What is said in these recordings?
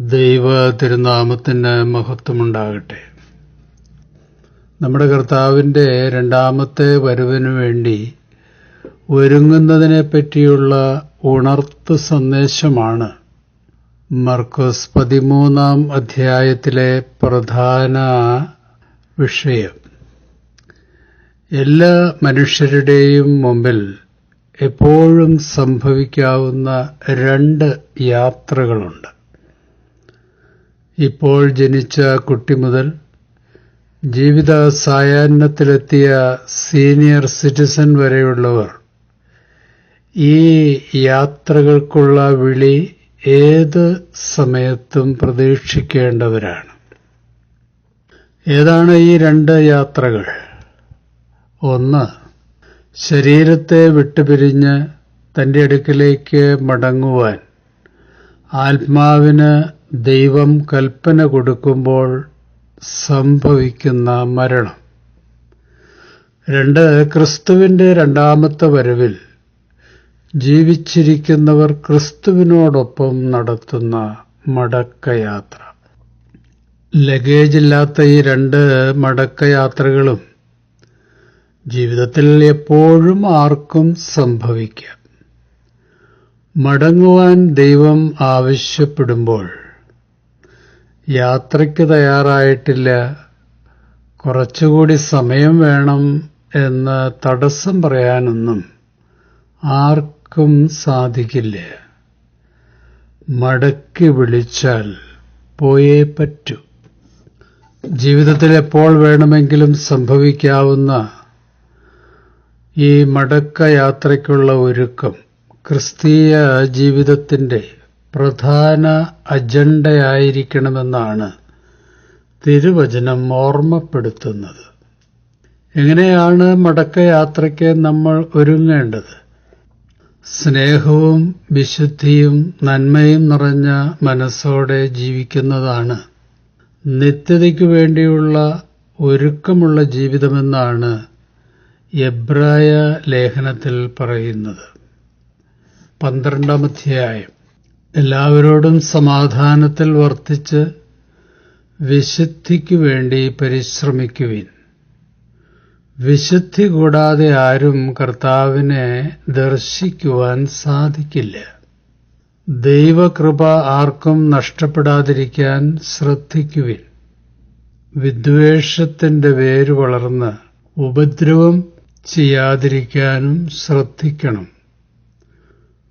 ദൈവ തിരുനാമത്തിന് മഹത്വമുണ്ടാകട്ടെ. നമ്മുടെ കർത്താവിന്റെ രണ്ടാമത്തെ വരവിനു വേണ്ടി ഒരുങ്ങുന്നതിനെ പറ്റിയുള്ള ഉണർത്തു സന്ദേശമാണ് മർക്കോസ് പതിമൂന്നാം അധ്യായത്തിലെ പ്രധാന വിഷയം. എല്ലാ മനുഷ്യരുടെയും മുമ്പിൽ എപ്പോഴും സംഭവിക്കാവുന്ന രണ്ട് യാത്രകളുണ്ട്. ഇപ്പോൾ ജനിച്ച കുട്ടി മുതൽ ജീവിത സായാഹ്നത്തിലെത്തിയ സീനിയർ സിറ്റിസൺ വരെയുള്ളവർ ഈ യാത്രകൾക്കുള്ള വിളി ഏത് സമയത്തും പ്രതീക്ഷിക്കേണ്ടവരാണ്. ഏതാണ് ഈ രണ്ട് യാത്രകൾ? ഒന്ന് ശരീരത്തെ വിട്ടുപിരിഞ്ഞ് തന്റെ അടുക്കിലേക്ക് മടങ്ങുവാൻ ആത്മാവിന് ദൈവം കൽപ്പന കൊടുക്കുമ്പോൾ സംഭവിക്കുന്ന മരണം. രണ്ട് ക്രിസ്തുവിന്റെ രണ്ടാമത്തെ വരവിൽ ജീവിച്ചിരിക്കുന്നവർ ക്രിസ്തുവിനോടൊപ്പം നടത്തുന്ന മടക്കയാത്ര. ലഗേജില്ലാത്ത ഈ രണ്ട് മടക്കയാത്രകളും ജീവിതത്തിൽ എപ്പോഴും ആർക്കും സംഭവിക്കാം. മടങ്ങുവാൻ ദൈവം ആവശ്യപ്പെടുമ്പോൾ യാത്രയ്ക്ക് തയ്യാറായിട്ടില്ല. കുറച്ചുകൂടി സമയം വേണം എന്ന് തടസ്സം പറയാനൊന്നും ആർക്കും സാധിക്കില്ല. മടക്കി വിളിച്ചാൽ പോയേ പറ്റൂ. ജീവിതത്തിൽ എപ്പോൾ വേണമെങ്കിലും സംഭവിക്കാവുന്ന ഈ മടക്ക യാത്രയ്ക്കുള്ള ഒരുക്കം ക്രിസ്തീയ ജീവിതത്തിന്റെ പ്രധാന അജണ്ടയായിരിക്കണമെന്നാണ് തിരുവചനം ഓർമ്മപ്പെടുത്തുന്നത്. എങ്ങനെയാണ് മടക്കയാത്രയ്ക്ക് നമ്മൾ ഒരുങ്ങേണ്ടത്? സ്നേഹവും വിശുദ്ധിയും നന്മയും നിറഞ്ഞ മനസ്സോടെ ജീവിക്കുന്നതാണ് നിത്യതയ്ക്ക് വേണ്ടിയുള്ള ഒരുക്കമുള്ള ജീവിതമെന്നാണ് എബ്രായ ലേഖനത്തിൽ പറയുന്നത്. പന്ത്രണ്ടാം അധ്യായം എല്ലാവരോടും സമാധാനത്തിൽ വർത്തിച്ച് വിശുദ്ധിക്കു വേണ്ടി പരിശ്രമിക്കുവിൻ. വിശുദ്ധി കൂടാതെ ആരും കർത്താവിനെ ദർശിക്കുവാൻ സാധിക്കില്ല. ദൈവകൃപ ആർക്കും നഷ്ടപ്പെടാതിരിക്കാൻ ശ്രദ്ധിക്കുവിൻ. വിദ്വേഷത്തിന്റെ വേര് വളർന്ന് ഉപദ്രവം ചെയ്യാതിരിക്കാനും ശ്രദ്ധിക്കണം.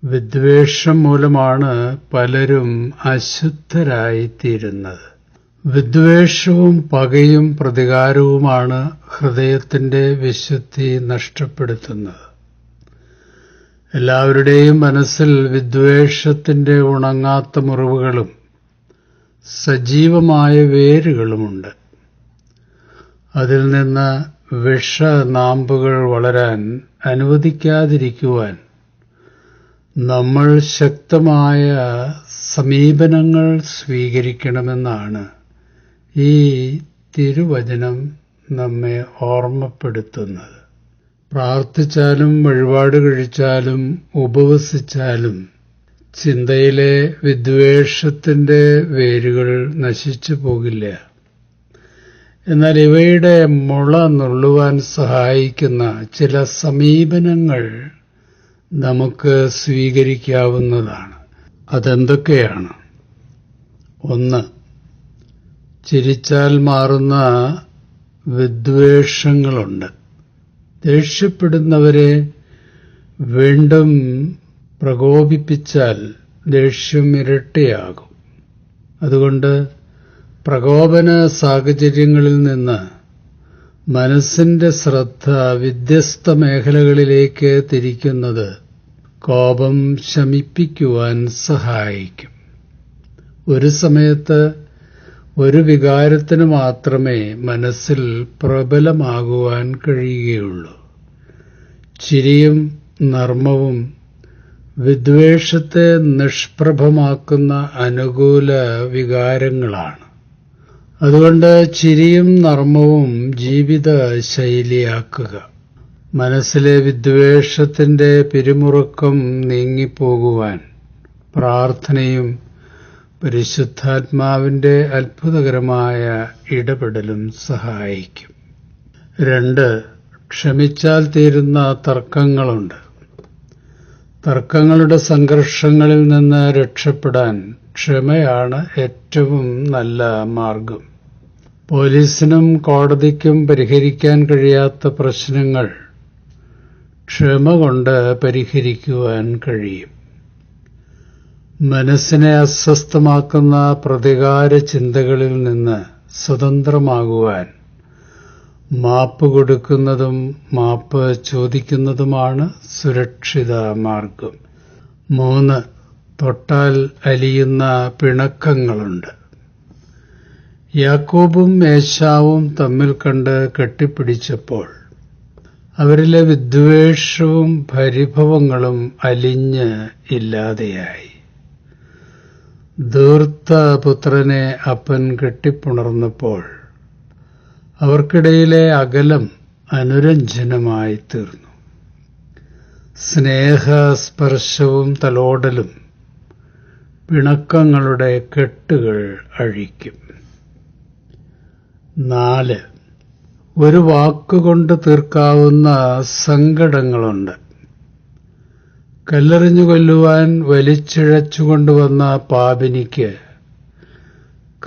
വിദ്വേഷം മൂലമാണ് പലരും അശുദ്ധരായിത്തീരുന്നത്. വിദ്വേഷവും പകയും പ്രതികാരവുമാണ് ഹൃദയത്തിന്റെ വിശുദ്ധി നഷ്ടപ്പെടുത്തുന്നത്. എല്ലാവരുടെയും മനസ്സിൽ വിദ്വേഷത്തിന്റെ ഉണങ്ങാത്ത മുറിവുകളും സജീവമായ വേരുകളുമുണ്ട്. അതിൽ നിന്ന് വിഷനാമ്പുകൾ വളരാൻ അനുവദിക്കാതിരിക്കുവാൻ നമ്മൾ ശക്തമായ സമീപനങ്ങൾ സ്വീകരിക്കണമെന്നാണ് ഈ തിരുവചനം നമ്മെ ഓർമ്മപ്പെടുത്തുന്നത്. പ്രാർത്ഥിച്ചാലും വഴിപാട് കഴിച്ചാലും ഉപവസിച്ചാലും ചിന്തയിലെ വിദ്വേഷത്തിന്റെ വേരുകൾ നശിച്ചു പോകില്ല. എന്നാൽ ഇവയുടെ മുള നുള്ളുവാൻ സഹായിക്കുന്ന ചില സമീപനങ്ങൾ നമുക്ക് സ്വീകരിക്കാവുന്നതാണ്. അതെന്തൊക്കെയാണ്? ഒന്ന് ചിരിച്ചാൽ മാറുന്ന വിദ്വേഷങ്ങളുണ്ട്. ദേഷ്യപ്പെടുന്നവരെ വീണ്ടും പ്രകോപിപ്പിച്ചാൽ ദേഷ്യം ഇരട്ടിയാകും. അതുകൊണ്ട് പ്രകോപന സാഹചര്യങ്ങളിൽ നിന്ന് മനസ്സിന്റെ ശ്രദ്ധ വ്യത്യസ്ത മേഖലകളിലേക്ക് തിരിക്കുന്നത് കോപം ശമിപ്പിക്കുവാൻ സഹായിക്കും. ഒരു സമയത്ത് ഒരു വികാരത്തിന് മാത്രമേ മനസ്സിൽ പ്രബലമാകുവാൻ കഴിയുകയുള്ളൂ. ചിരിയും നർമ്മവും വിദ്വേഷത്തെ നിഷ്പ്രഭമാക്കുന്ന അനുകൂല വികാരങ്ങളാണ്. അതുകൊണ്ട് ചിരിയും നർമ്മവും ജീവിത ശൈലിയാക്കുക മനസ്സിലെ വിദ്വേഷത്തിന്റെ പിരിമുറുക്കം നീങ്ങിപ്പോകുവാൻ പ്രാർത്ഥനയും പരിശുദ്ധാത്മാവിന്റെ അത്ഭുതകരമായ ഇടപെടലും സഹായിക്കും. രണ്ട് ക്ഷമിച്ചാൽ തീരുന്ന തർക്കങ്ങളുണ്ട്. തർക്കങ്ങളുടെ സംഘർഷങ്ങളിൽ നിന്ന് രക്ഷപ്പെടാൻ ക്ഷമയാണ് ഏറ്റവും നല്ല മാർഗം. പോലീസിനും കോടതിക്കും പരിഹരിക്കാൻ കഴിയാത്ത പ്രശ്നങ്ങൾ ക്ഷമ കൊണ്ട് പരിഹരിക്കുവാൻ കഴിയും. മനസ്സിനെ അസ്വസ്ഥമാക്കുന്ന പ്രതികാര ചിന്തകളിൽ നിന്ന് സ്വതന്ത്രമാകുവാൻ മാപ്പ് കൊടുക്കുന്നതും മാപ്പ് ചോദിക്കുന്നതുമാണ് സുരക്ഷിത മാർഗം. മൂന്ന് തൊട്ടാൽ അലിയുന്ന പിണക്കങ്ങളുണ്ട്. യാക്കോബും മേശാവും തമ്മിൽ കണ്ട് കെട്ടിപ്പിടിച്ചപ്പോൾ അവരിലെ വിദ്വേഷവും പരിഭവങ്ങളും അലിഞ്ഞ് ഇല്ലാതെയായി. ധൂർത്ത പുത്രനെ അപ്പൻ കെട്ടിപ്പുണർന്നപ്പോൾ അവർക്കിടയിലെ അകലം അനുരഞ്ജനമായി തീർന്നു. സ്നേഹസ്പർശവും തലോടലും പിണക്കങ്ങളുടെ കെട്ടുകൾ അഴിക്കും. നാല് ഒരു വാക്കുകൊണ്ട് തീർക്കാവുന്ന സങ്കടങ്ങളുണ്ട്. കല്ലെറിഞ്ഞു കൊല്ലുവാൻ വലിച്ചിഴച്ചുകൊണ്ടുവന്ന പാപിനിക്ക്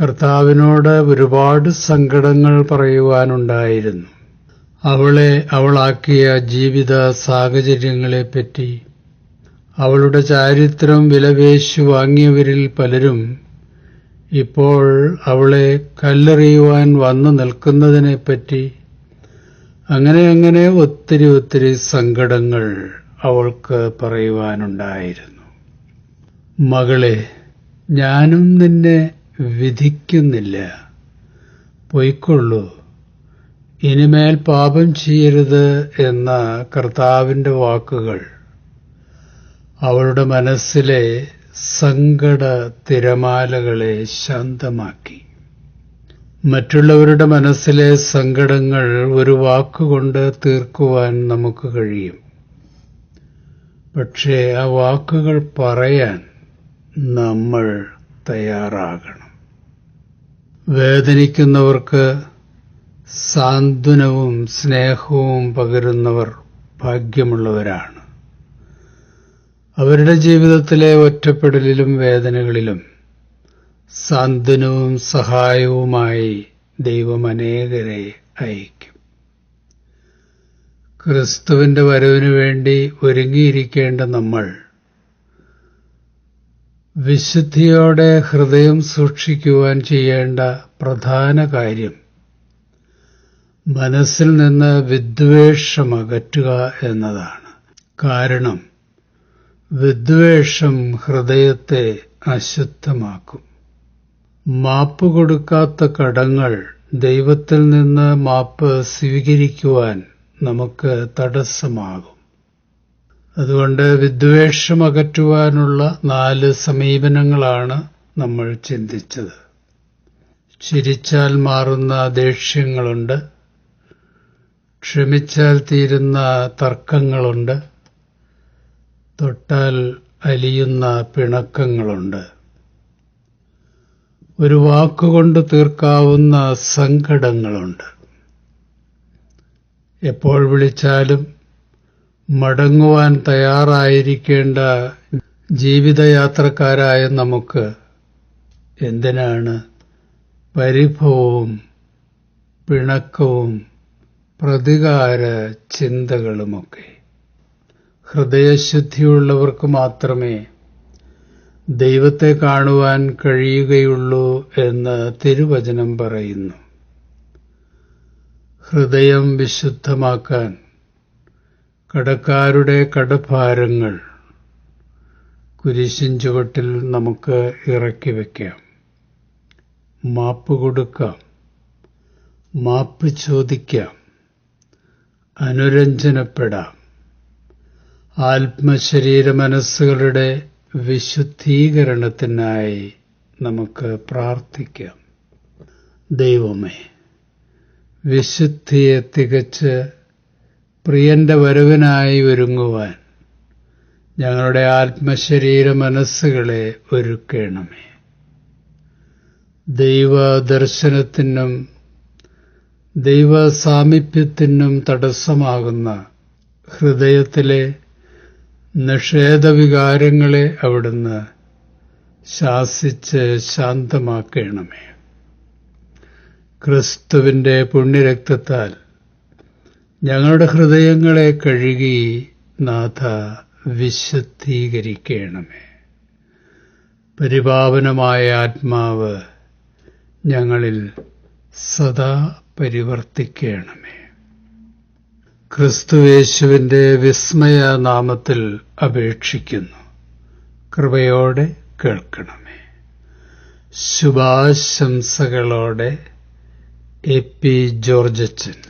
കർത്താവിനോട് ഒരുപാട് സങ്കടങ്ങൾ പറയുവാനുണ്ടായിരുന്നു. അവളെ അവളാക്കിയ ജീവിത സാഹചര്യങ്ങളെപ്പറ്റി അവളുടെ ചാരിത്രം വിലവേശു വാങ്ങിയവരിൽ പലരും ഇപ്പോൾ അവളെ കല്ലെറിയുവാൻ വന്നു നിൽക്കുന്നതിനെപ്പറ്റി അങ്ങനെ അങ്ങനെ ഒത്തിരി ഒത്തിരി സങ്കടങ്ങൾ അവൾക്ക് പറയുവാനുണ്ടായിരുന്നു. മകളെ ഞാനും നിന്നെ വിധിക്കുന്നില്ല. പൊയ്ക്കൊള്ളൂ. ഇനിമേൽ പാപം ചെയ്യരുത് എന്ന കർത്താവിന്റെ വാക്കുകൾ അവളുടെ മനസ്സിലെ സങ്കട തിരമാലകളെ ശാന്തമാക്കി. മറ്റുള്ളവരുടെ മനസ്സിലെ സങ്കടങ്ങൾ ഒരു വാക്കുകൊണ്ട് തീർക്കുവാൻ നമുക്ക് കഴിയും. പക്ഷേ ആ വാക്കുകൾ പറയാൻ നമ്മൾ തയ്യാറാകണം. വേദനിക്കുന്നവർക്ക് സാന്ത്വനവും സ്നേഹവും പകരുന്നവർ ഭാഗ്യമുള്ളവരാണ്. അവരുടെ ജീവിതത്തിലെ ഒറ്റപ്പെടലിലും വേദനകളിലും സാന്ത്വനവും സഹായവുമായി ദൈവം അനേകരെ അയക്കും. ക്രിസ്തുവിന്റെ വരവിനു വേണ്ടി ഒരുങ്ങിയിരിക്കേണ്ട നമ്മൾ വിശുദ്ധിയോടെ ഹൃദയം സൂക്ഷിക്കുവാൻ ചെയ്യേണ്ട പ്രധാന കാര്യം മനസ്സിൽ നിന്ന് വിദ്വേഷം അകറ്റുക എന്നതാണ്. കാരണം വിദ്വേഷം ഹൃദയത്തെ അശുദ്ധമാക്കും. മാപ്പ് കൊടുക്കാത്ത കടങ്ങൾ ദൈവത്തിൽ നിന്ന് മാപ്പ് സ്വീകരിക്കുവാൻ നമുക്ക് തടസ്സമാകും. അതുകൊണ്ട് വിദ്വേഷം അകറ്റുവാനുള്ള നാല് സമീപനങ്ങളാണ് നമ്മൾ ചിന്തിച്ചത്. ചിരിച്ചാൽ മാറുന്ന ദേഷ്യങ്ങളുണ്ട്. ക്ഷമിച്ചാൽ തീരുന്ന തർക്കങ്ങളുണ്ട്. തൊട്ടാൽ അലിയുന്ന പിണക്കങ്ങളുണ്ട്. ഒരു വാക്കുകൊണ്ട് തീർക്കാവുന്ന സങ്കടങ്ങളുണ്ട്. എപ്പോൾ വിളിച്ചാലും മടങ്ങുവാൻ തയ്യാറായിരിക്കേണ്ട ജീവിതയാത്രക്കാരായ നമുക്ക് എന്തിനാണ് പരിഭവവും പിണക്കവും പ്രതികാര ചിന്തകളുമൊക്കെ? ഹൃദയശുദ്ധിയുള്ളവർക്ക് മാത്രമേ ദൈവത്തെ കാണുവാൻ കഴിയുകയുള്ളൂ എന്ന് തിരുവചനം പറയുന്നു. ഹൃദയം വിശുദ്ധമാക്കാൻ കടക്കാരുടെ കടഭാരങ്ങൾ കുരിശിൻ ചുവട്ടിൽ നമുക്ക് ഇറക്കി വയ്ക്കാം മാപ്പ് കൊടുക്കാം. മാപ്പ് ചോദിക്കാം. അനുരഞ്ജനപ്പെടാം. ആത്മശരീര മനസ്സുകളുടെ വിശുദ്ധീകരണത്തിനായി നമുക്ക് പ്രാർത്ഥിക്കാം. ദൈവമേ വിശുദ്ധിയെ തികച്ച് പ്രിയന്റെ വരവിനായി ഒരുങ്ങുവാൻ ഞങ്ങളുടെ ആത്മശരീര മനസ്സുകളെ ഒരുക്കണമേ. ദൈവദർശനത്തിനും ദൈവ സാമീപ്യത്തിനും തടസ്സമാകുന്ന ഹൃദയത്തിലെ നിഷേധവികാരങ്ങളെ അവിടുന്ന് ശാസിച്ച് ശാന്തമാക്കണമേ. ക്രിസ്തുവിന്റെ പുണ്യരക്തത്താൽ ഞങ്ങളുടെ ഹൃദയങ്ങളെ കഴുകി നാഥ വിശുദ്ധീകരിക്കണമേ. പരിപാവനമായ ആത്മാവ് ഞങ്ങളിൽ സദാ പരിവർത്തിക്കണമേ. ക്രിസ്തുവേശുവിന്റെ വിസ്മയ നാമത്തിൽ അപേക്ഷിക്കുന്നു. കൃപയോടെ കേൾക്കണമേ. ശുഭാശംസകളോടെ എ പി ജോർജച്ചൻ.